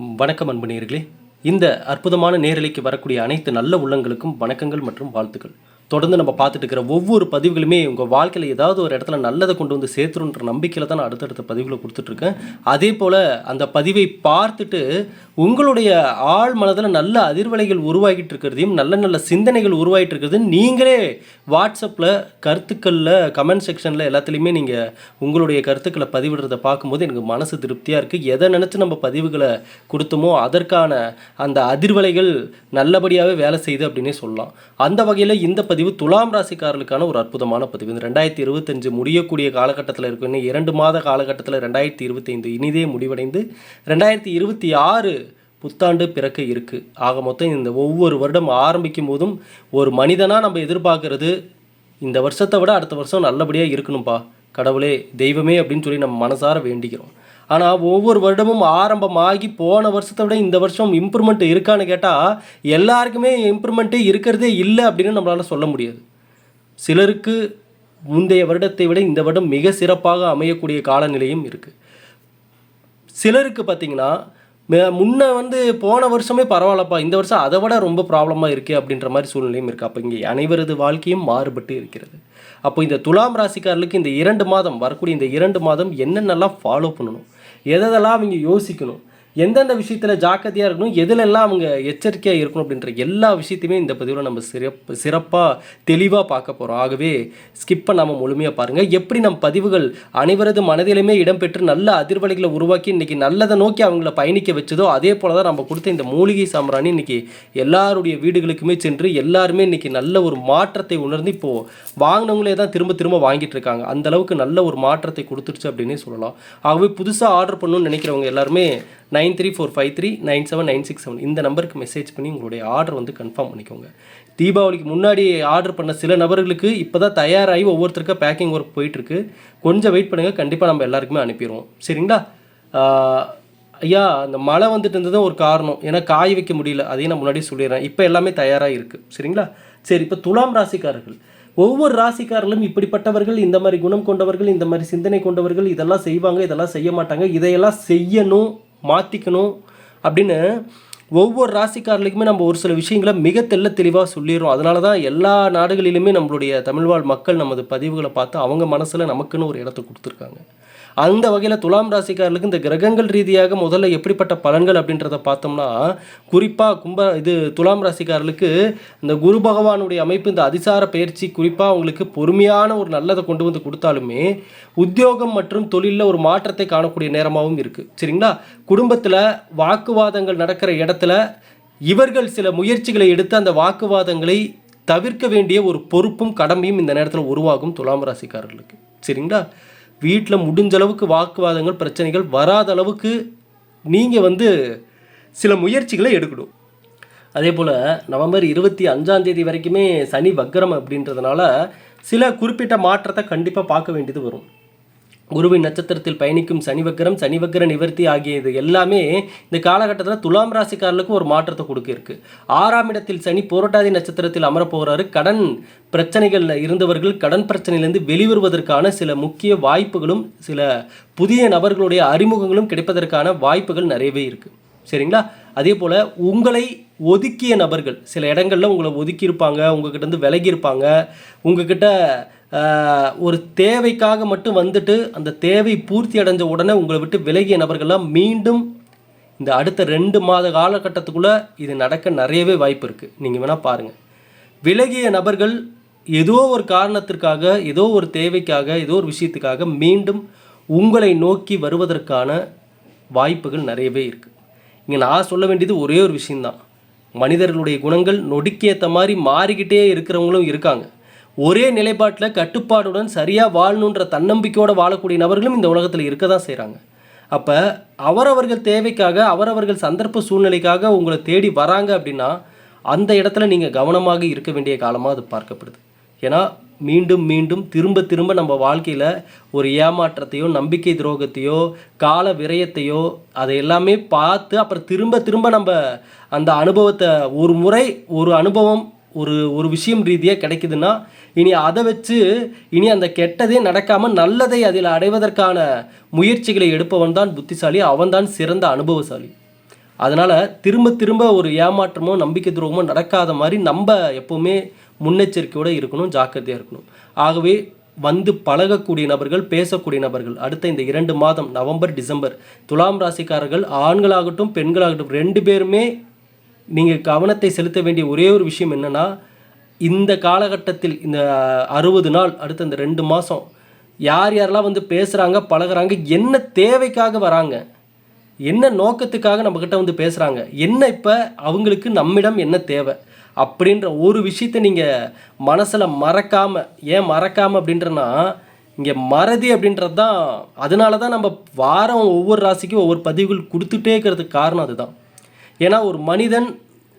வணக்கம் அன்பு நேர்களே. இந்த அற்புதமான நேரலைக்கு வரக்கூடிய அனைத்து நல்ல உள்ளங்களுக்கும் வணக்கங்கள் மற்றும் வாழ்த்துக்கள். தொடர்ந்து நம்ம பார்த்துட்டு இருக்கிற ஒவ்வொரு பதிவுகளுமே உங்கள் வாழ்க்கையில் ஏதாவது ஒரு இடத்துல நல்லதை கொண்டு வந்து சேர்த்துருன்ற நம்பிக்கையில் தான் நான் அடுத்தடுத்த பதிவுகளை கொடுத்துட்ருக்கேன். அதே போல் அந்த பதிவை பார்த்துட்டு உங்களுடைய ஆழ் மனதில் நல்ல அதிர்வலைகள் உருவாகிட்டு இருக்கிறதையும் நல்ல நல்ல சிந்தனைகள் உருவாகிட்டு இருக்கிறது நீங்களே வாட்ஸ்அப்பில் கருத்துக்களில் கமெண்ட் செக்ஷனில் எல்லாத்துலேயுமே நீங்கள் உங்களுடைய கருத்துக்களை பதிவிடுறதை பார்க்கும்போது எனக்கு மனசு திருப்தியாக இருக்குது எதை நினச்சி நம்ம பதிவுகளை கொடுத்தோமோ அதற்கான அந்த அதிர்வலைகள் நல்லபடியாகவே வேலை செய்யுது அப்படின்னே சொல்லலாம். அந்த வகையில் இந்த பதிவு பதிவு துலாம் ராசிக்காரர்களுக்கான ஒரு அற்புதமான பதிவு. இந்த ரெண்டாயிரத்தி இருபத்தஞ்சு முடியக்கூடிய காலகட்டத்தில் இருக்கும். இன்னும் இரண்டு மாத காலகட்டத்தில் ரெண்டாயிரத்தி இருபத்தைந்து இனிதே முடிவடைந்து ரெண்டாயிரத்தி இருபத்தி ஆறு புத்தாண்டு பிறக்க இருக்குது ஆக மொத்தம் இந்த ஒவ்வொரு வருடம் ஆரம்பிக்கும் போதும் ஒரு மனிதனாக நம்ம எதிர்பார்க்கறது இந்த வருஷத்தை விட அடுத்த வருஷம் நல்லபடியாக இருக்கணும்ப்பா கடவுளே தெய்வமே அப்படின்னு சொல்லி நம்ம மனசார வேண்டிக்கிறோம். ஆனால் ஒவ்வொரு வருடமும் ஆரம்பமாகி போன வருஷத்தை விட இந்த வருஷம் இம்ப்ரூவ்மெண்ட் இருக்கான்னு கேட்டால் எல்லாருக்குமே இம்ப்ரூவ்மெண்ட்டே இருக்கிறதே இல்லை அப்படின்னு நம்மளால் சொல்ல முடியாது. சிலருக்கு முந்தைய வருடத்தை விட இந்த வருடம் மிக சிறப்பாக அமையக்கூடிய காலநிலையும் இருக்குது சிலருக்கு பார்த்தீங்கன்னா மே- முன்ன வந்து போன வருஷமே பரவாயில்லப்பா இந்த வருஷம் அதை விட ரொம்ப ப்ராப்ளமாக இருக்கே அப்படின்ற மாதிரி சூழ்நிலையும் இருக்குது அப்போ இங்கே அனைவரது வாழ்க்கையும் மாறுபட்டு இருக்கிறது. அப்போ இந்த துலாம் ராசிக்காரர்களுக்கு இந்த இரண்டு மாதம் வரக்கூடிய இந்த இரண்டு மாதம் என்னென்னலாம் ஃபாலோ பண்ணணும்? எதெல்லாம் அவங்க யோசிக்கணும்? எந்தெந்த விஷயத்தில் ஜாக்கிரதையாக இருக்கணும் எதுலெல்லாம் அவங்க எச்சரிக்கையாக இருக்கணும் அப்படின்ற எல்லா விஷயத்தையுமே இந்த பதிவில் நம்ம சிறப்பு சிறப்பாக தெளிவாக பார்க்க போகிறோம் ஆகவே ஸ்கிப் பண்ணாமல் முழுமையாக பாருங்கள் எப்படி நம் பதிவுகள் அனைவரது மனதிலுமே இடம்பெற்று நல்ல அதிர்வலைகளை உருவாக்கி இன்றைக்கி நல்லதை நோக்கி அவங்கள பயணிக்க வச்சதோ அதே போல் தான் நம்ம கொடுத்த இந்த மூலிகை சாம்பிராணி இன்றைக்கி எல்லாருடைய வீடுகளுக்குமே சென்று எல்லாருமே இன்றைக்கி நல்ல ஒரு மாற்றத்தை உணர்ந்து இப்போது வாங்கினவங்களே தான் திரும்ப திரும்ப வாங்கிட்டு இருக்காங்க. அந்த அளவுக்கு நல்ல ஒரு மாற்றத்தை கொடுத்துருச்சு அப்படின்னே சொல்லலாம். ஆகவே புதுசாக ஆர்டர் பண்ணணும்னு நினைக்கிறவங்க எல்லாருமே nine three four five three nine seven nine six seven இந்த நம்பருக்கு மெசேஜ் பண்ணி உங்களுடைய ஆர்டர் வந்து கன்ஃபார்ம் பண்ணிக்கோங்க. தீபாவளிக்கு முன்னாடி ஆர்டர் பண்ண சில நபர்களுக்கு இப்போ தான் தயாராகி ஒவ்வொருத்தருக்கா பேக்கிங் ஒர்க் போயிட்டுருக்கு. கொஞ்சம் வெயிட் பண்ணுங்கள் கண்டிப்பாக நம்ம எல்லாருக்குமே அனுப்பிடுவோம். சரிங்களா? ஐயா அந்த மழை வந்துட்டு இருந்ததும் ஒரு காரணம். ஏன்னா காய வைக்க முடியல. அதையும் நான் முன்னாடியே சொல்லிடுறேன். இப்போ எல்லாமே தயாராக இருக்குது சரிங்களா? சரி இப்போ துலாம் ராசிக்காரர்கள். ஒவ்வொரு ராசிக்காரர்களும் இப்படிப்பட்டவர்கள் இந்த மாதிரி குணம் கொண்டவர்கள் இந்த மாதிரி சிந்தனை கொண்டவர்கள் இதெல்லாம் செய்வாங்க இதெல்லாம் செய்ய மாட்டாங்க இதையெல்லாம் செய்யணும். மாற்றிக்கணும் அப்படின்னு ஒவ்வொரு ராசிக்காரர்களுக்குமே நம்ம ஒரு சில விஷயங்களை மிக தெல்ல தெளிவாக சொல்லிடுறோம். அதனால தான் எல்லா நாடுகளிலுமே நம்மளுடைய தமிழ்வாழ் மக்கள் நமது பதிவுகளை பார்த்து அவங்க மனசில் நமக்குன்னு ஒரு இடத்த கொடுத்துருக்காங்க. அந்த வகையில் துலாம் ராசிக்காரர்களுக்கு இந்த கிரகங்கள் ரீதியாக முதல்ல எப்படிப்பட்ட பலன்கள் அப்படின்றத பார்த்தோம்னா குறிப்பாக கும்ப இது துலாம் ராசிக்காரர்களுக்கு இந்த குரு பகவானுடைய அமைப்பு இந்த அதிசார பயிற்சி குறிப்பாக அவங்களுக்கு பொறுமையான ஒரு நல்லதை கொண்டு வந்து கொடுத்தாலுமே உத்தியோகம் மற்றும் தொழிலில் ஒரு மாற்றத்தை காணக்கூடிய நேரமாகவும் இருக்குது சரிங்களா? குடும்பத்தில் வாக்குவாதங்கள் நடக்கிற இடத்துல இவர்கள் சில முயற்சிகளை எடுத்து அந்த வாக்குவாதங்களை தவிர்க்க வேண்டிய ஒரு பொறுப்பும் கடமையும் இந்த நேரத்தில் உருவாகும் துலாம் ராசிக்காரர்களுக்கு. சரிங்களா? வீட்டில் முடிஞ்ச அளவுக்கு வாக்குவாதங்கள் பிரச்சனைகள் வராத அளவுக்கு நீங்கள் வந்து சில முயற்சிகளை எடுக்கணும். அதே போல் நவம்பர் இருபத்தி அஞ்சாந்தேதி வரைக்குமே சனி வக்கரம் அப்படின்றதுனால சில குறிப்பிட்ட மாற்றத்தை கண்டிப்பாக பார்க்க வேண்டியது வரும். குருவின் நட்சத்திரத்தில் பயணிக்கும் சனி வக்கரம் சனி வக்கர நிவர்த்தி ஆகிய இது எல்லாமே இந்த காலகட்டத்தில் துலாம் ராசிக்காரர்களுக்கு ஒரு மாற்றத்தை கொடுக்க இருக்கு ஆறாம் இடத்தில் சனி போராட்டாதி நட்சத்திரத்தில் அமரப்போகிறாரு கடன் பிரச்சனைகளில் இருந்தவர்கள் கடன் பிரச்சனையிலேருந்து வெளிவருவதற்கான சில முக்கிய வாய்ப்புகளும் சில புதிய நபர்களுடைய அறிமுகங்களும் கிடைப்பதற்கான வாய்ப்புகள் நிறையவே இருக்குது சரிங்களா? அதே போல் உங்களை ஒதுக்கிய நபர்கள் சில இடங்களில் உங்களை ஒதுக்கியிருப்பாங்க உங்ககிட்ட இருந்து விலகி இருப்பாங்க உங்ககிட்ட ஒரு தேவைக்காக மட்டும் வந்துட்டு அந்த தேவை பூர்த்தி அடைஞ்ச உடனே உங்களை விட்டு விலகிய நபர்கள்லாம் மீண்டும் இந்த அடுத்த ரெண்டு மாத காலகட்டத்துக்குள்ளே இது நடக்க நிறையவே வாய்ப்பு இருக்குது நீங்கள் வேணால் பாருங்கள் விலகிய நபர்கள் ஏதோ ஒரு காரணத்திற்காக ஏதோ ஒரு தேவைக்காக ஏதோ ஒரு விஷயத்துக்காக மீண்டும் உங்களை நோக்கி வருவதற்கான வாய்ப்புகள் நிறையவே இருக்குது இங்கே நான் சொல்ல வேண்டியது ஒரே ஒரு விஷயந்தான் மனிதர்களுடைய குணங்கள் நொடிக்கேற்ற மாதிரி மாறிக்கிட்டே இருக்கிறவங்களும் இருக்காங்க. ஒரே நிலைப்பாட்டில் கட்டுப்பாடுடன் சரியாக வாழணுன்ற தன்னம்பிக்கையோடு வாழக்கூடிய நபர்களும் இந்த உலகத்தில் இருக்க தான் செய்கிறாங்க அப்போ அவரவர்கள் தேவைக்காக அவரவர்கள் சந்தர்ப்ப சூழ்நிலைக்காக உங்களை தேடி வராங்க அப்படின்னா அந்த இடத்துல நீங்கள் கவனமாக இருக்க வேண்டிய காலமாக அது பார்க்கப்படுது. ஏன்னா மீண்டும் மீண்டும் திரும்ப திரும்ப நம்ம வாழ்க்கையில் ஒரு ஏமாற்றத்தையோ நம்பிக்கை துரோகத்தையோ கால விரயத்தையோ அதை எல்லாமே பார்த்து அப்புறம் திரும்ப திரும்ப நம்ம அந்த அனுபவத்தை ஒரு முறை ஒரு அனுபவம் ஒரு ஒரு விஷயம் ரீதியாக கிடைக்குதுன்னா இனி அதை வச்சு இனி அந்த கெட்டதே நடக்காமல் நல்லதை அதில் அடைவதற்கான முயற்சிகளை எடுப்பவன் தான் புத்திசாலி அவன்தான் சிறந்த அனுபவசாலி. அதனால் திரும்ப திரும்ப ஒரு ஏமாற்றமோ நம்பிக்கை துரோகமோ நடக்காத மாதிரி நம்ம எப்போவுமே முன்னெச்சரிக்கையோடு இருக்கணும் ஜாக்கிரதையாக இருக்கணும். ஆகவே வந்து பழகக்கூடிய நபர்கள் பேசக்கூடிய நபர்கள் அடுத்த இந்த இரண்டு மாதம் நவம்பர் டிசம்பர் துலாம் ராசிக்காரர்கள் ஆண்களாகட்டும் பெண்களாகட்டும் ரெண்டு பேருமே நீங்கள் கவனத்தை செலுத்த வேண்டிய ஒரே ஒரு விஷயம் என்னென்னா இந்த காலகட்டத்தில் இந்த அறுபது நாள் அடுத்த இந்த ரெண்டு மாதம் யார் யாரெல்லாம் வந்து பேசுகிறாங்க பழகுறாங்க என்ன தேவைக்காக வராங்க என்ன நோக்கத்துக்காக நம்மக்கிட்ட வந்து பேசுகிறாங்க என்ன இப்போ அவங்களுக்கு நம்மிடம் என்ன தேவை அப்படின்ற ஒரு விஷயத்தை நீங்கள் மனசில் மறக்காமல் ஏன் மறக்காமல் அப்படின்றனா இங்கே மறதி அப்படின்றது தான் அதனால தான் நம்ம வாரம் ஒவ்வொரு ராசிக்கும் ஒவ்வொரு பதிவுகள் கொடுத்துட்டே இருக்கிறதுக்கு காரணம் அதுதான். ஏன்னா ஒரு மனிதன்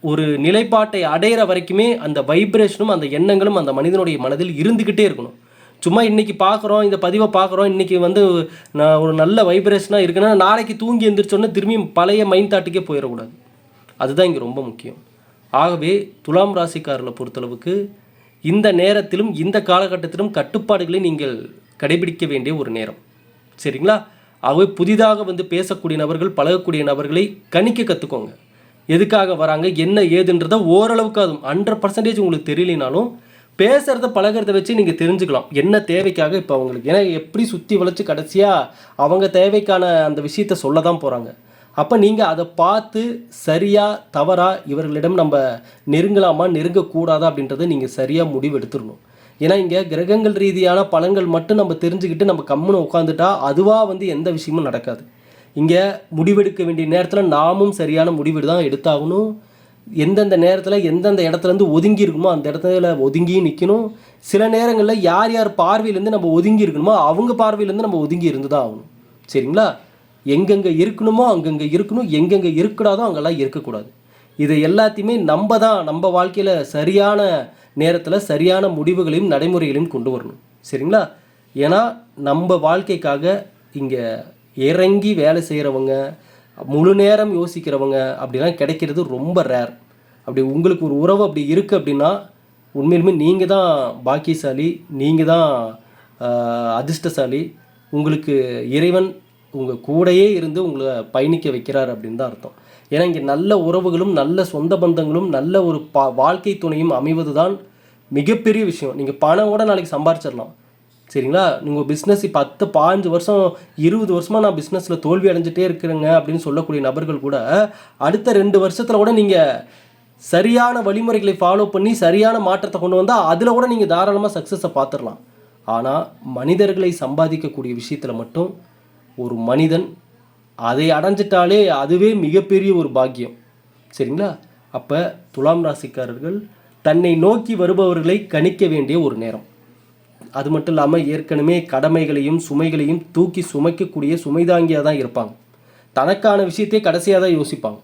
ஒரு நிலைப்பாட்டை அடையிற வரைக்குமே அந்த வைப்ரேஷனும் அந்த எண்ணங்களும் அந்த மனிதனுடைய மனதில் இருந்துக்கிட்டே இருக்கணும். சும்மா இன்றைக்கி பார்க்குறோம் இந்த பதிவை பார்க்குறோம் இன்றைக்கி வந்து நான் ஒரு நல்ல வைப்ரேஷனாக இருக்குன்னா நாளைக்கு தூங்கி எந்திரிச்சோன்னே திரும்பியும் பழைய மைண்ட் தாட்டுக்கே போயிடக்கூடாது. அதுதான் இங்கே ரொம்ப முக்கியம். ஆகவே துலாம் ராசிக்காரர்களை பொறுத்தளவுக்கு இந்த நேரத்திலும் இந்த காலகட்டத்திலும் கட்டுப்பாடுகளை நீங்கள் கடைபிடிக்க வேண்டிய ஒரு நேரம். சரிங்களா? ஆகவே புதிதாக வந்து பேசக்கூடிய நபர்கள் பழகக்கூடிய நபர்களை கணிக்க கற்றுக்கோங்க எதுக்காக வராங்க என்ன ஏதுன்றத ஓரளவுக்கு அது ஹண்ட்ரட் பர்சன்டேஜ் உங்களுக்கு தெரியலனாலும் பேசுகிறத பழகிறத வச்சு நீங்கள் தெரிஞ்சுக்கலாம். என்ன தேவைக்காக இப்போ அவங்களுக்கு? ஏன்னா எப்படி சுற்றி வளைச்சு கடைசியாக அவங்க தேவைக்கான அந்த விஷயத்த சொல்ல தான் போகிறாங்க அப்போ நீங்கள் அதை பார்த்து சரியாக தவறா இவர்களிடம் நம்ம நெருங்கலாமா நெருங்கக்கூடாதா அப்படின்றத நீங்கள் சரியாக முடிவு எடுத்துடணும் ஏன்னா இங்கே கிரகங்கள் ரீதியான பலன்கள் மட்டும் நம்ம தெரிஞ்சுக்கிட்டு நம்ம கம்முன்னு உட்காந்துட்டா அதுவாக வந்து எந்த விஷயமும் நடக்காது. இங்கே முடிவெடுக்க வேண்டிய நேரத்தில் நாமும் சரியான முடிவு தான் எடுத்தாகணும். எந்தெந்த நேரத்தில் எந்தெந்த இடத்துலேருந்து ஒதுங்கி இருக்குமோ அந்த இடத்துல ஒதுங்கி நிற்கணும் சில நேரங்களில் யார் யார் பார்வையிலேருந்து நம்ம ஒதுங்கி இருக்கணுமோ அவங்க பார்வையிலேருந்து நம்ம ஒதுங்கி இருந்து தான் ஆகணும். சரிங்களா? எங்கெங்கே இருக்கணுமோ அங்கங்கே இருக்கணும். எங்கெங்கே இருக்கக்கூடாதோ அங்கெல்லாம் இருக்கக்கூடாது. இதை எல்லாத்தையுமே நம்ம தான் நம்ம வாழ்க்கையில் சரியான நேரத்தில் சரியான முடிவுகளையும் நடைமுறைகளையும் கொண்டு வரணும். சரிங்களா? ஏன்னா நம்ம வாழ்க்கைக்காக இங்கே இறங்கி வேலை செய்கிறவங்க முழு நேரம் யோசிக்கிறவங்க அப்படிலாம் கிடைக்கிறது ரொம்ப ரேர் அப்படி உங்களுக்கு ஒரு உறவு அப்படி இருக்குது அப்படின்னா உண்மையிலுமே நீங்கள் தான் பாக்கியசாலி நீங்கள் தான் அதிர்ஷ்டசாலி. உங்களுக்கு இறைவன் உங்கள் கூடயே இருந்து உங்களை பயணிக்க வைக்கிறார் அப்படின்னு தான் அர்த்தம். ஏன்னா இங்கே நல்ல உறவுகளும் நல்ல சொந்த பந்தங்களும் நல்ல ஒரு பா வாழ்க்கை துணையும் அமைவது தான் மிகப்பெரிய விஷயம். நீங்கள் பணம் கூட நாளைக்கு சம்பாரிச்சிடலாம். சரிங்களா? நீங்கள் பிஸ்னஸ் பத்து பாஞ்சு வருஷம் இருபது வருஷமாக நான் பிஸ்னஸில் தோல்வி அடைஞ்சிட்டே இருக்கிறேங்க அப்படின்னு சொல்லக்கூடிய நபர்கள் கூட அடுத்த ரெண்டு வருஷத்தில் கூட நீங்கள் சரியான வழிமுறைகளை ஃபாலோ பண்ணி சரியான மாற்றத்தை கொண்டு வந்தால் அதில் கூட நீங்கள் தாராளமாக சக்ஸஸை பார்த்துடலாம். ஆனால் மனிதர்களை சம்பாதிக்கக்கூடிய விஷயத்தில் மட்டும் ஒரு மனிதன் அதை அடைஞ்சிட்டாலே அதுவே மிகப்பெரிய ஒரு பாக்கியம். சரிங்களா? அப்போ துலாம் ராசிக்காரர்கள் தன்னை நோக்கி வருபவர்களை கணிக்க வேண்டிய ஒரு நேரம். அது மட்டும் இல்லாமல் ஏற்கனவே கடமைகளையும் சுமைகளையும் தூக்கி சுமைக்கக்கூடிய சுமைதாங்கியாக தான் இருப்பாங்க. தனக்கான விஷயத்தை கடைசியாக தான் யோசிப்பாங்க.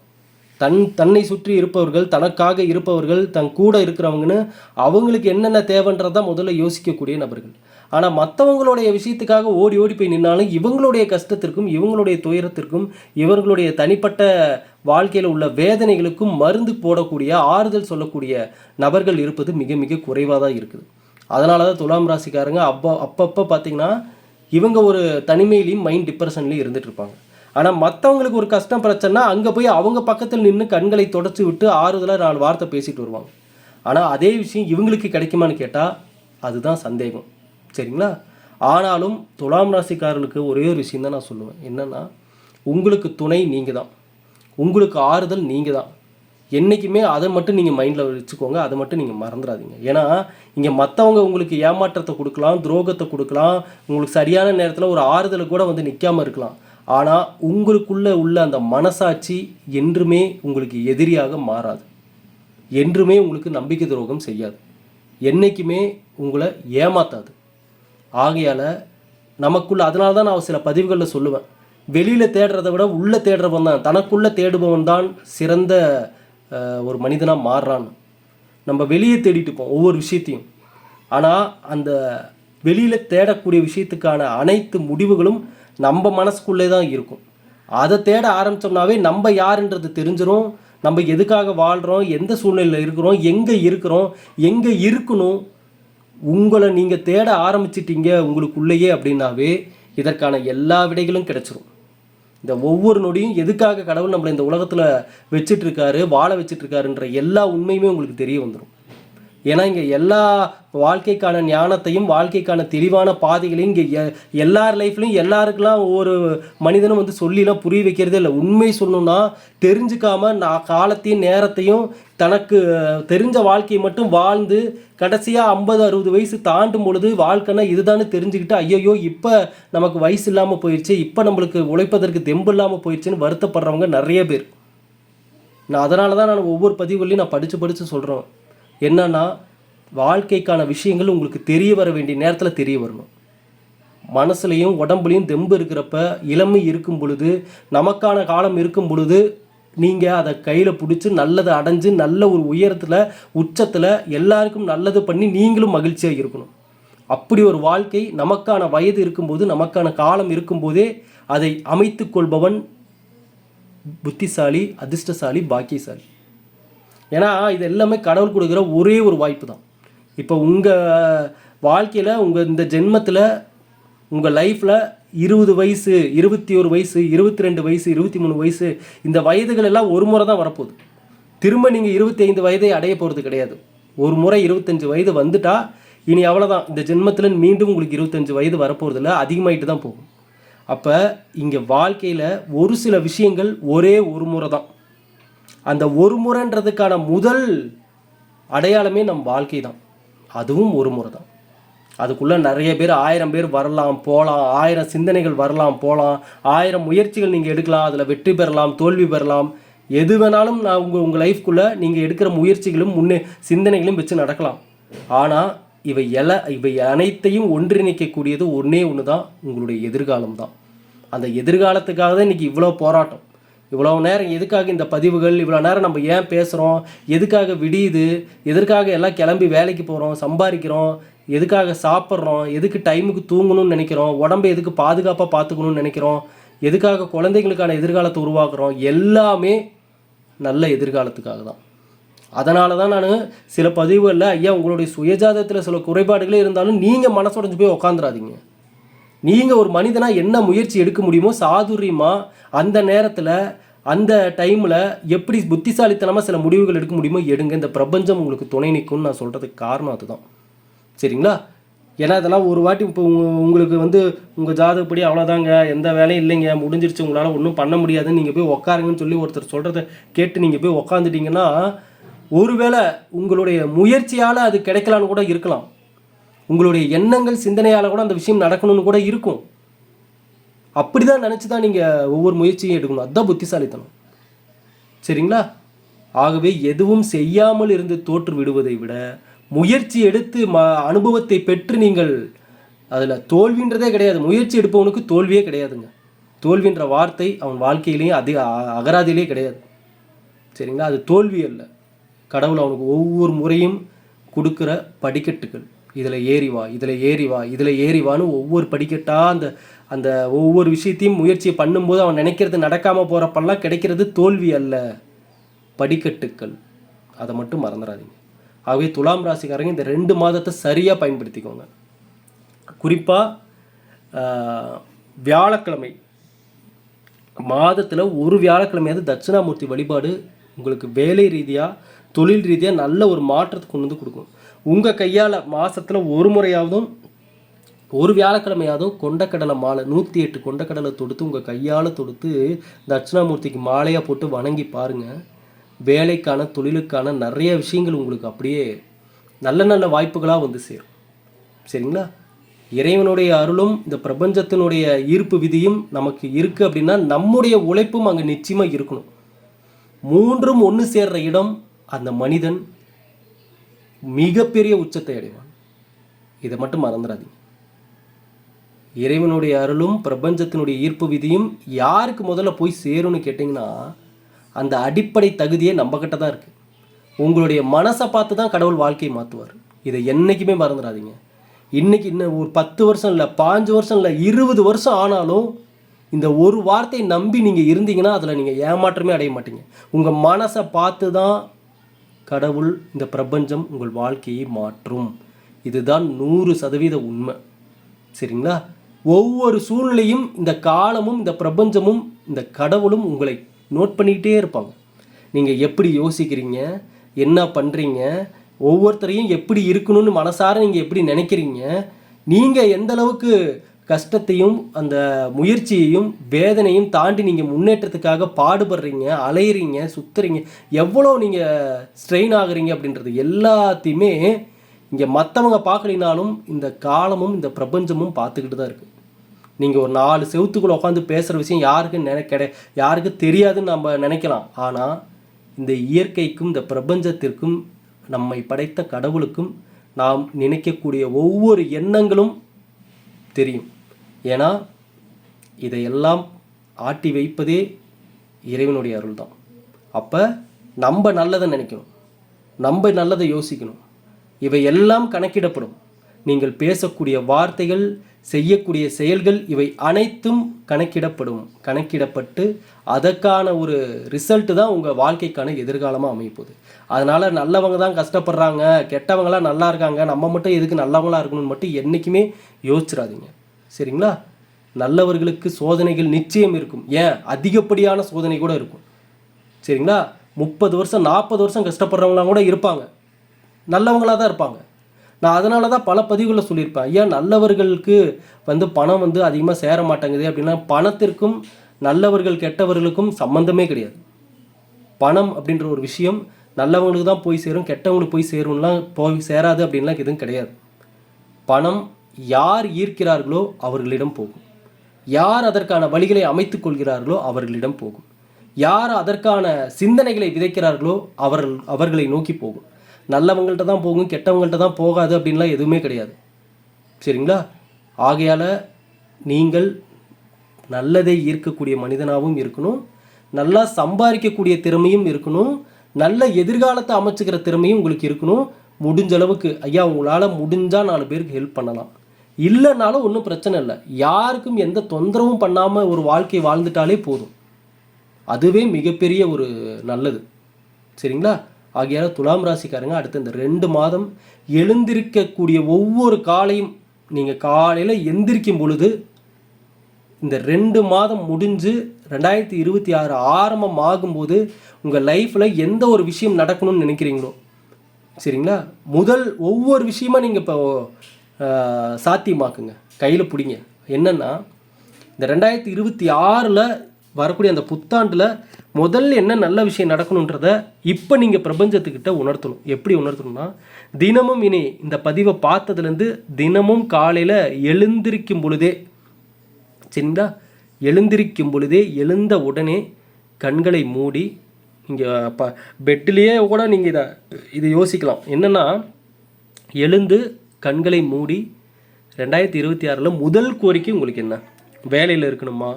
தன் தன்னை சுற்றி இருப்பவர்கள் தனக்காக இருப்பவர்கள் தன் கூட இருக்கிறவங்கன்னு அவங்களுக்கு என்னென்ன தேவைன்றதான் முதல்ல யோசிக்கக்கூடிய நபர்கள். ஆனால் மற்றவங்களுடைய விஷயத்துக்காக ஓடி ஓடி போய் நின்னாலும் இவங்களுடைய கஷ்டத்திற்கும் இவங்களுடைய துயரத்திற்கும் இவர்களுடைய தனிப்பட்ட வாழ்க்கையில் உள்ள வேதனைகளுக்கும் மருந்து போடக்கூடிய ஆறுதல் சொல்லக்கூடிய நபர்கள் இருப்பது மிக மிக குறைவாக தான் இருக்குது. அதனால தான் துலாம் ராசிக்காரங்க அப்போ அப்பப்போ பார்த்தீங்கன்னா இவங்க ஒரு தனிமையிலையும் மைண்ட் டிப்ரெஷன்லையும் இருந்துட்டு இருப்பாங்க. ஆனால் மற்றவங்களுக்கு ஒரு கஷ்டம் பிரச்சனைனா அங்கே போய் அவங்க பக்கத்தில் நின்று கண்களை தொடச்சி விட்டு ஆறுதலாக நாலு வார்த்தை பேசிட்டு வருவாங்க. ஆனால் அதே விஷயம் இவங்களுக்கு கிடைக்குமான்னு கேட்டால் அதுதான் சந்தேகம். சரிங்களா? ஆனாலும் துலாம் ராசிக்காரர்களுக்கு ஒரே ஒரு விஷயம் தான் நான் சொல்லுவேன். என்னன்னா உங்களுக்கு துணை நீங்கள் தான் உங்களுக்கு ஆறுதல் நீங்கள் தான் என்றைக்குமே அதை மட்டும் நீங்கள் மைண்டில் வச்சுக்கோங்க. அதை மட்டும் நீங்கள் மறந்துடாதீங்க. ஏன்னா இங்கே மற்றவங்க உங்களுக்கு ஏமாற்றத்தை கொடுக்கலாம் துரோகத்தை கொடுக்கலாம். உங்களுக்கு சரியான நேரத்தில் ஒரு ஆறுதலை கூட வந்து நிற்காமல் இருக்கலாம். ஆனால் உங்களுக்குள்ளே உள்ள அந்த மனசாட்சி என்றுமே உங்களுக்கு எதிரியாக மாறாது. என்றுமே உங்களுக்கு நம்பிக்கை துரோகம் செய்யாது. என்றைக்குமே உங்களை ஏமாத்தாது. ஆகையால் நமக்குள்ள அதனால தான் நான் சில பதிவுகளில் சொல்லுவேன். வெளியில் தேடுறதை விட உள்ளே தேடுறவன் தான் தனக்குள்ளே தேடுபவன் தான் சிறந்த ஒரு மனிதனாக மாறுறான்னு. நம்ம வெளியே தேடிட்டு போவோம் ஒவ்வொரு விஷயத்தையும். ஆனால் அந்த வெளியில் தேடக்கூடிய விஷயத்துக்கான அனைத்து முடிவுகளும் நம்ம மனசுக்குள்ளே தான் இருக்கும். அதை தேட ஆரம்பித்தோம்னாவே நம்ம யாருன்றது தெரிஞ்சிடும் நம்ம எதுக்காக வாழ்கிறோம் எந்த சூழ்நிலையில் இருக்கிறோம் எங்கே இருக்கிறோம் எங்கே இருக்கணும். உங்களை நீங்கள் தேட ஆரம்பிச்சிட்டீங்க உங்களுக்குள்ளேயே அப்படின்னாவே இதற்கான எல்லா விடைகளும் கிடச்சிரும். இந்த ஒவ்வொரு நொடியும் எதுக்காக கடவுள் நம்மளை இந்த உலகத்தில் வச்சுட்ருக்காரு இருக்காரு வாழ வச்சுட்ருக்காருன்ற எல்லா உண்மையுமே உங்களுக்கு தெரிய வந்துடும் ஏன்னா இங்கே எல்லா வாழ்க்கைக்கான ஞானத்தையும் வாழ்க்கைக்கான தெளிவான பாதைகளையும் இங்கே எ எல்லார் லைஃப்லையும் எல்லாருக்கெல்லாம் ஒவ்வொரு மனிதனும் வந்து சொல்லிலாம் புரிய வைக்கிறதே இல்லை. உண்மை சொல்லணும்னா தெரிஞ்சுக்காம நான் காலத்தையும் நேரத்தையும் தனக்கு தெரிஞ்ச வாழ்க்கையை மட்டும் வாழ்ந்து கடைசியாக ஐம்பது அறுபது வயசு தாண்டும் பொழுது வாழ்க்கைனா இதுதானே தெரிஞ்சுக்கிட்டு ஐயோ இப்போ நமக்கு வயசு இல்லாமல் போயிடுச்சு இப்போ நம்மளுக்கு உழைப்பதற்கு தெம்பு இல்லாமல் போயிடுச்சுன்னு வருத்தப்படுறவங்க நிறைய பேர். நான் அதனால தான் நான் ஒவ்வொரு பதிவுகளையும் நான் படித்து படித்து சொல்கிறேன் என்னன்னா வாழ்க்கைக்கான விஷயங்கள் உங்களுக்கு தெரிய வர வேண்டிய நேரத்தில் தெரிய வரணும். மனசுலையும் உடம்புலையும் தெம்பு இருக்கிறப்ப இளமை இருக்கும் பொழுது நமக்கான காலம் இருக்கும் பொழுது நீங்கள் அதை கையில் பிடிச்சி நல்லதை அடைஞ்சு நல்ல ஒரு உயரத்தில் உச்சத்தில் எல்லாருக்கும் நல்லது பண்ணி நீங்களும் மகிழ்ச்சியாக இருக்கணும். அப்படி ஒரு வாழ்க்கை நமக்கான வயது இருக்கும்போது நமக்கான காலம் இருக்கும்போதே அதை அமைத்து கொள்பவன் புத்திசாலி அதிர்ஷ்டசாலி பாக்கியசாலி. ஏன்னா இது எல்லாமே கடவுள் கொடுக்குற ஒரே ஒரு வாய்ப்பு தான் இப்போ உங்கள் வாழ்க்கையில் உங்கள் இந்த ஜென்மத்தில் உங்கள் லைஃப்பில் இருபது வயசு இருபத்தி ஒரு வயசு இருபத்தி ரெண்டு வயசு இருபத்தி மூணு வயசு இந்த வயதுகள் எல்லாம் ஒரு முறை தான் வரப்போகுது. திரும்ப நீங்கள் இருபத்தி ஐந்து வயதை அடைய போகிறது கிடையாது. ஒரு முறை இருபத்தஞ்சு வயது வந்துட்டால் இனி அவ்வளோதான் இந்த ஜென்மத்தில் மீண்டும் உங்களுக்கு இருபத்தஞ்சு வயது வரப்போகிறதுல அதிகமாகிட்டு தான் போகும். அப்போ இங்கே வாழ்க்கையில் ஒரு சில விஷயங்கள் ஒரே ஒரு முறை தான். அந்த ஒரு முறைன்றதுக்கான முதல் அடையாளமே நம் வாழ்க்கை தான் அதுவும் ஒரு முறை தான் அதுக்குள்ளே நிறைய பேர் ஆயிரம் பேர் வரலாம் போகலாம் ஆயிரம் சிந்தனைகள் வரலாம் போகலாம் ஆயிரம் முயற்சிகள் நீங்கள் எடுக்கலாம் அதில் வெற்றி பெறலாம் தோல்வி பெறலாம். எது வேணாலும் நான் உங்கள் உங்கள் லைஃப்குள்ளே நீங்கள் எடுக்கிற முயற்சிகளும் முன்னே சிந்தனைகளும் வச்சு நடக்கலாம். ஆனால் இவை எல இவை அனைத்தையும் ஒன்றிணைக்கக்கூடியது ஒன்றே ஒன்று தான் உங்களுடைய எதிர்காலம் தான் அந்த எதிர்காலத்துக்காக தான் இன்றைக்கி இவ்வளோ போராட்டம். இவ்வளோ நேரம் எதுக்காக இந்த பதிவுகள்? இவ்வளோ நேரம் நம்ம ஏன் பேசுகிறோம் எதுக்காக விடியுது? எதற்காக எல்லாம் கிளம்பி வேலைக்கு போகிறோம் சம்பாதிக்கிறோம்? எதுக்காக சாப்பிட்றோம்? எதுக்கு டைமுக்கு தூங்கணும்னு நினைக்கிறோம்? உடம்பை எதுக்கு பாதுகாப்பாக பார்த்துக்கணும்னு நினைக்கிறோம்? எதுக்காக குழந்தைங்களுக்கான எதிர்காலத்தை உருவாக்குறோம்? எல்லாமே நல்ல எதிர்காலத்துக்காக தான். அதனால தான் நான் சில பதிவுகளில் ஐயா உங்களுடைய சுயஜாதத்தில் சில குறைபாடுகளே இருந்தாலும் நீங்கள் மனசுடைஞ்சு போய் உக்காந்துடாதீங்க நீங்கள் ஒரு மனிதனாக என்ன முயற்சி எடுக்க முடியுமோ சாதுரியமாக அந்த நேரத்தில் அந்த டைமில் எப்படி புத்திசாலித்தனமாக சில முடிவுகள் எடுக்க முடியுமோ எடுங்க. இந்த பிரபஞ்சம் உங்களுக்கு துணை நிற்கும்னு நான் சொல்கிறதுக்கு காரணம் அதுதான். சரிங்களா? ஏன்னா இதெல்லாம் ஒரு வாட்டி இப்போ உங்களுக்கு வந்து உங்கள் ஜாதகப்படி அவ்வளோதாங்க எந்த வேலையும் இல்லைங்க. முடிஞ்சிருச்சு. உங்களால் ஒன்றும் பண்ண முடியாதுன்னு நீங்கள் போய் உக்காருங்கன்னு சொல்லி ஒருத்தர் சொல்கிறத கேட்டு நீங்கள் போய் உக்காந்துட்டிங்கன்னா ஒருவேளை உங்களுடைய முயற்சியால் அது கிடைக்கலான்னு கூட இருக்கலாம். உங்களுடைய எண்ணங்கள் சிந்தனையால் கூட அந்த விஷயம் நடக்கணும்னு கூட இருக்கும். அப்படி தான் நினச்சி தான் நீங்கள் ஒவ்வொரு முயற்சியும் எடுக்கணும். அதுதான் புத்திசாலித்தனம். சரிங்களா? ஆகவே எதுவும் செய்யாமல் இருந்து தோற்று விடுவதை விட முயற்சி எடுத்து ம அனுபவத்தை பெற்று நீங்கள் அதில் தோல்வின்றதே கிடையாது. முயற்சி எடுப்பவனுக்கு தோல்வியே கிடையாதுங்க. தோல்வின்ற வார்த்தை அவன் வாழ்க்கையிலையும் அதிக அ- அகராதியிலே கிடையாது. சரிங்களா? அது தோல்வி அல்ல. கடவுள் அவனுக்கு ஒவ்வொரு முறையும் கொடுக்குற படிக்கட்டுகள். இதில் ஏறி வா இதில் ஏறி வா இதில் ஏறி வான்னு ஒவ்வொரு படிக்கட்டாக அந்த அந்த ஒவ்வொரு விஷயத்தையும் முயற்சியை பண்ணும்போது அவன் நினைக்கிறது நடக்காமல் போகிறப்பெல்லாம் கிடைக்கிறது தோல்வி அல்ல. படிக்கட்டுக்கள். அதை மட்டும் மறந்துடாதீங்க ஆகவே துலாம் ராசிக்காரங்க இந்த ரெண்டு மாதத்தை சரியாக பயன்படுத்திக்கோங்க. குறிப்பாக வியாழக்கிழமை. மாதத்தில் ஒரு வியாழக்கிழமையாவது தட்சிணாமூர்த்தி வழிபாடு உங்களுக்கு வேலை ரீதியாக தொழில் ரீதியாக நல்ல ஒரு மாற்றத்தை கொண்டு வந்து கொடுக்கும். உங்கள் கையால் மாதத்தில் ஒரு முறையாவதும் ஒரு வியாழக்கிழமையாவதும் கொண்டக்கடலை மாலை நூற்றி எட்டு கொண்டக்கடலை தொடுத்து உங்கள் கையால் தொடுத்து தட்சிணாமூர்த்திக்கு மாலையாக போட்டு வணங்கி பாருங்கள் வேலைக்கான தொழிலுக்கான நிறைய விஷயங்கள் உங்களுக்கு அப்படியே நல்ல நல்ல வாய்ப்புகளாக வந்து சேரும். சரிங்களா? இறைவனுடைய அருளும் இந்த பிரபஞ்சத்தினுடைய ஈர்ப்பு விதியும் நமக்கு இருக்குது அப்படின்னா நம்முடைய உழைப்பும் அங்கே நிச்சயமாக இருக்கணும். மூன்றும் ஒன்று சேர்ற இடம் அந்த மனிதன் மிகப்பெரிய உச்சத்தை அடைவான். இதை மட்டும் மறந்துடாதீங்க. இறைவனுடைய அருளும் பிரபஞ்சத்தினுடைய ஈர்ப்பு விதியும் யாருக்கு முதல்ல போய் சேரும்னு கேட்டிங்கன்னா அந்த அடிப்படை தகுதியே நம்மக்கிட்ட தான் இருக்குது உங்களுடைய மனசை பார்த்து தான் கடவுள் வாழ்க்கையை மாற்றுவார் இதை என்றைக்குமே மறந்துடாதீங்க. இன்னைக்கு இன்னும் ஒரு பத்து வருஷம் இல்லை பாஞ்சு வருஷம் இல்லை இருபது வருஷம் ஆனாலும் இந்த ஒரு வார்த்தையை நம்பி நீங்கள் இருந்தீங்கன்னா அதில் நீங்கள் ஏமாற்றமே அடைய மாட்டீங்க. உங்கள் மனசை பார்த்து தான் கடவுள் இந்த பிரபஞ்சம் உங்கள் வாழ்க்கையை மாற்றும். இதுதான் நூறு சதவீத உண்மை. சரிங்களா? ஒவ்வொரு சூழ்நிலையும் இந்த காலமும் இந்த பிரபஞ்சமும் இந்த கடவுளும் உங்களை நோட் பண்ணிக்கிட்டே இருப்பாங்க. நீங்கள் எப்படி யோசிக்கிறீங்க? என்ன பண்ணுறீங்க ஒவ்வொருத்தரையும் எப்படி இருக்கணும்னு மனசார நீங்கள் எப்படி நினைக்கிறீங்க? நீங்கள் எந்த அளவுக்கு கஷ்டத்தையும் அந்த முயற்சியையும் வேதனையும் தாண்டி நீங்கள் முன்னேற்றத்துக்காக பாடுபடுறீங்க அலையிறீங்க சுத்துறீங்க எவ்வளோ நீங்கள் ஸ்ட்ரெயின் ஆகுறீங்க அப்படின்றது எல்லாத்தையுமே இங்கே மற்றவங்க பார்க்கலினாலும் இந்த காலமும் இந்த பிரபஞ்சமும் பார்த்துக்கிட்டு தான் இருக்குது நீங்கள் ஒரு நாலு செவத்துக்குள்ளே உட்காந்து பேசுகிற விஷயம் யாருக்கும் நினைக்கிட யாருக்கு தெரியாதுன்னு நம்ம நினைக்கலாம். ஆனால் இந்த இயற்கைக்கும் இந்த பிரபஞ்சத்திற்கும் நம்மை படைத்த கடவுளுக்கும் நாம் நினைக்கக்கூடிய ஒவ்வொரு எண்ணங்களும் தெரியும். ஏன்னா இதையெல்லாம் ஆட்டி வைப்பதே இறைவனுடைய அருள் தான் அப்போ நம்ம நல்லதை நினைக்கணும். நம்ம நல்லதை யோசிக்கணும். இவை எல்லாம் கணக்கிடப்படும். நீங்கள் பேசக்கூடிய வார்த்தைகள் செய்யக்கூடிய செயல்கள் இவை அனைத்தும் கணக்கிடப்படும். கணக்கிடப்பட்டு அதற்கான ஒரு ரிசல்ட் தான் உங்கள் வாழ்க்கைக்கான எதிர்காலமாக அமைப்போது அதனால் நல்லவங்க தான் கஷ்டப்படுறாங்க கெட்டவங்களாம் நல்லா இருக்காங்க நம்ம மட்டும் எதுக்கு நல்லவங்களா இருக்கணும்னு மட்டும் என்றைக்குமே யோசிச்சிடாதீங்க. சரிங்களா? நல்லவர்களுக்கு சோதனைகள் நிச்சயம் இருக்கும். ஏன்? அதிகப்படியான சோதனை கூட இருக்கும். சரிங்களா? முப்பது வருஷம் நாற்பது வருஷம் கஷ்டப்படுறவங்களாம் கூட இருப்பாங்க. நல்லவங்களாக தான் இருப்பாங்க. நான் அதனால தான் பல பதிவுகளில் சொல்லியிருப்பேன். ஏன் நல்லவர்களுக்கு வந்து பணம் வந்து அதிகமாக சேர மாட்டேங்குது அப்படின்னா பணத்திற்கும் நல்லவர்கள் கெட்டவர்களுக்கும் சம்மந்தமே கிடையாது. பணம் அப்படின்ற ஒரு விஷயம் நல்லவங்களுக்கு தான் போய் சேரும் கெட்டவங்களுக்கு போய் சேரும்லாம் போய் சேராது அப்படின்லாம் எதுவும் கிடையாது. பணம் யார் ஈர்க்கிறார்களோ அவர்களிடம் போகும். யார் அதற்கான வழிகளை அமைத்துக் கொள்கிறார்களோ அவர்களிடம் போகும். யார் அதற்கான சிந்தனைகளை விதைக்கிறார்களோ அவர்கள் அவர்களை நோக்கி போகும். நல்லவங்கள்ட்ட தான் போகும் கெட்டவங்கள்ட்ட தான் போகாது அப்படின்லாம் எதுவுமே கிடையாது. சரிங்களா? ஆகையால் நீங்கள் நல்லதை ஈர்க்கக்கூடிய மனிதனாகவும் இருக்கணும். நல்லா சம்பாதிக்கக்கூடிய திறமையும் இருக்கணும். நல்ல எதிர்காலத்தை அமைச்சுக்கிற திறமையும் உங்களுக்கு இருக்கணும். முடிஞ்ச அளவுக்கு ஐயா உங்களால் முடிஞ்சால் நாலு பேருக்கு ஹெல்ப் பண்ணலாம். இல்லைனாலும் ஒன்றும் பிரச்சனை இல்லை. யாருக்கும் எந்த தொந்தரவும் பண்ணாமல் ஒரு வாழ்க்கை வாழ்ந்துட்டாலே போதும். அதுவே மிகப்பெரிய ஒரு நல்லது. சரிங்களா? ஆகையால் துலாம் ராசிக்காரங்க அடுத்த இந்த ரெண்டு மாதம் எழுந்திருக்கக்கூடிய ஒவ்வொரு காலையும் நீங்கள் காலையில் எந்திரிக்கும் பொழுது இந்த ரெண்டு மாதம் முடிஞ்சு ரெண்டாயிரத்தி இருபத்தி ஆறு ஆரம்பம் ஆகும்போது உங்கள் லைஃப்பில் எந்த ஒரு விஷயம் நடக்கணும்னு நினைக்கிறீங்களோ? சரிங்களா? முதல் ஒவ்வொரு விஷயமா நீங்கள் இப்போ சாத்தியமாக்குங்க. கையில் பிடிங்க. என்னென்னா இந்த ரெண்டாயிரத்தி இருபத்தி ஆறில் வரக்கூடிய அந்த புத்தாண்டில் முதல்ல என்ன நல்ல விஷயம் நடக்கணுன்றத இப்போ நீங்கள் பிரபஞ்சத்துக்கிட்ட உணர்த்தணும். எப்படி உணர்த்தணும்னா தினமும் இனி இந்த பதிவை பார்த்ததுலேருந்து தினமும் காலையில் எழுந்திருக்கும் பொழுதே சரிங்களா? எழுந்திருக்கும் பொழுதே எழுந்த உடனே கண்களை மூடி இங்கே ப பெட்டிலேயே கூட நீங்கள் இதை இதை யோசிக்கலாம். என்னென்னா எழுந்து கண்களை மூடி ரெண்டாயிரத்தி இருபத்தி ஆறில் முதல் கோரிக்கை உங்களுக்கு என்ன? வேலையில் இருக்கணுமா?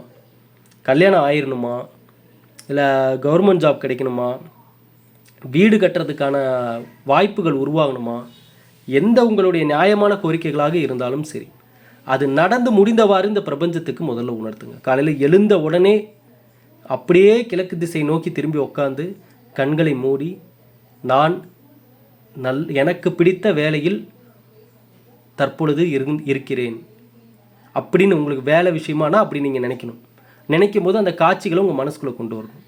கல்யாணம் ஆயிரணுமா? இல்லை கவர்மெண்ட் ஜாப் கிடைக்கணுமா? வீடு கட்டுறதுக்கான வாய்ப்புகள் உருவாகணுமா? எந்த உங்களுடைய நியாயமான கோரிக்கைகளாக இருந்தாலும் சரி அது நடந்து முடிந்தவாறு இந்த பிரபஞ்சத்துக்கு முதல்ல உணர்த்துங்க. காலையில் எழுந்த உடனே அப்படியே கிழக்கு திசை நோக்கி திரும்பி உட்காந்து கண்களை மூடி நான் நல் எனக்கு பிடித்த வேலையில் தற்பொழுது இருந் இருக்கிறேன். அப்படின்னு உங்களுக்கு வேலை விஷயமானா அப்படி நீங்கள் நினைக்கணும். நினைக்கும் போது அந்த காட்சிகளை உங்கள் மனசுக்குள்ளே கொண்டு வரணும்.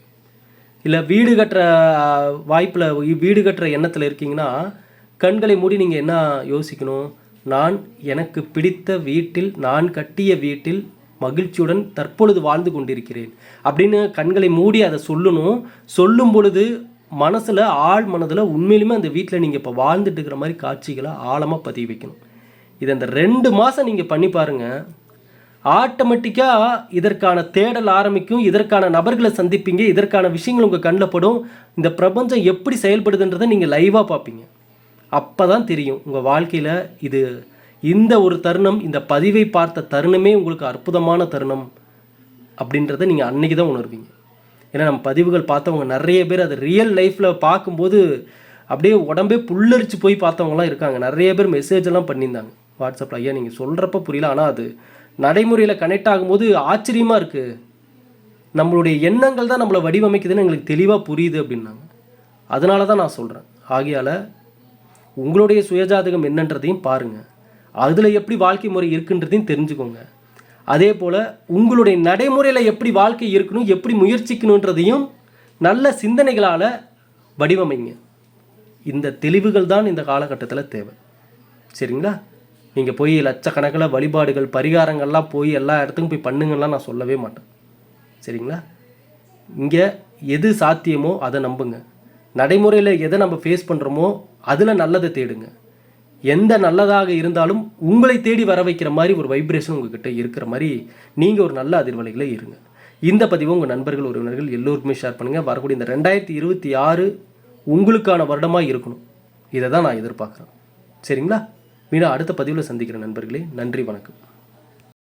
இல்லை வீடு கட்டுற வாய்ப்பில் வீடு கட்டுற எண்ணத்தில் இருக்கீங்கன்னா கண்களை மூடி நீங்கள் என்ன யோசிக்கணும்? நான் எனக்கு பிடித்த வீட்டில் நான் கட்டிய வீட்டில் மகிழ்ச்சியுடன் தற்பொழுது வாழ்ந்து கொண்டிருக்கிறேன். அப்படின்னு கண்களை மூடி அதை சொல்லணும். சொல்லும் பொழுது மனசில் ஆழ் மனதில் உண்மையிலுமே அந்த வீட்டில் நீங்கள் இப்போ வாழ்ந்துட்டு இருக்கிற மாதிரி காட்சிகளை ஆழமாக பதிவு வைக்கணும். இதை அந்த ரெண்டு மாதம் நீங்கள் பண்ணி பாருங்கள் ஆட்டோமேட்டிக்காக இதற்கான தேடல் ஆரம்பிக்கும் இதற்கான நபர்களை சந்திப்பீங்க இதற்கான விஷயங்கள் உங்கள் கண்ணில் படும். இந்த பிரபஞ்சம் எப்படி செயல்படுதுன்றதை நீங்கள் லைவாக பார்ப்பீங்க. அப்போ தான் தெரியும் உங்கள் வாழ்க்கையில் இது இந்த ஒரு தருணம் இந்த பதிவை பார்த்த தருணமே உங்களுக்கு அற்புதமான தருணம் அப்படின்றத நீங்கள் அன்றைக்கி தான் உணர்வீங்க. ஏன்னா நம்ம பதிவுகள் பார்த்தவங்க நிறைய பேர் அது ரியல் லைஃப்பில் பார்க்கும்போது அப்படியே உடம்பே புல்லரிச்சு போய் பார்த்தவங்கலாம் இருக்காங்க. நிறைய பேர் மெசேஜ் எல்லாம் பண்ணியிருந்தாங்க. வாட்ஸ்அப்பில் ஐயா நீங்கள் சொல்கிறப்ப புரியல. ஆனால் அது நடைமுறையில் கனெக்ட் ஆகும்போது ஆச்சரியமாக இருக்குது நம்மளுடைய எண்ணங்கள் தான் நம்மளை வடிவமைக்குதுன்னு எங்களுக்கு தெளிவாக புரியுது அப்படின்னாங்க. அதனால தான் நான் சொல்கிறேன் ஆகையால் உங்களுடைய சுயஜாதகம் என்னன்றதையும் பாருங்கள் அதில் எப்படி வாழ்க்கை முறை இருக்குன்றதையும் தெரிஞ்சுக்கோங்க. அதே போல் உங்களுடைய நடைமுறையில் எப்படி வாழ்க்கை இருக்கணும் எப்படி முயற்சிக்கணுன்றதையும் நல்ல சிந்தனைகளால் வடிவமைங்க. இந்த தெளிவுகள் தான் இந்த காலகட்டத்தில் தேவை. சரிங்களா? நீங்கள் போய் லட்சக்கணக்கில் வழிபாடுகள் பரிகாரங்கள்லாம் போய் எல்லா இடத்துக்கும் போய் பண்ணுங்கலாம் நான் சொல்லவே மாட்டேன். சரிங்களா? இங்கே எது சாத்தியமோ அதை நம்புங்க. நடைமுறையில் எதை நம்ம ஃபேஸ் பண்ணுறோமோ அதில் நல்லதை தேடுங்க. எந்த நல்லதாக இருந்தாலும் உங்களை தேடி வர வைக்கிற மாதிரி ஒரு வைப்ரேஷன் உங்ககிட்ட இருக்கிற மாதிரி நீங்கள் ஒரு நல்ல அதிர்வலைகளை இருங்க. இந்த பதிவை உங்கள் நண்பர்கள் உறவினர்கள் எல்லோருக்குமே ஷேர் பண்ணுங்கள் வரக்கூடிய இந்த ரெண்டாயிரத்தி இருபத்தி ஆறு உங்களுக்கான வருடமாக இருக்கணும். இதை தான் நான் எதிர்பார்க்குறேன். சரிங்களா? மீண்டும் அடுத்த பதிவில் சந்திக்கிறேன் நண்பர்களே. நன்றி வணக்கம்.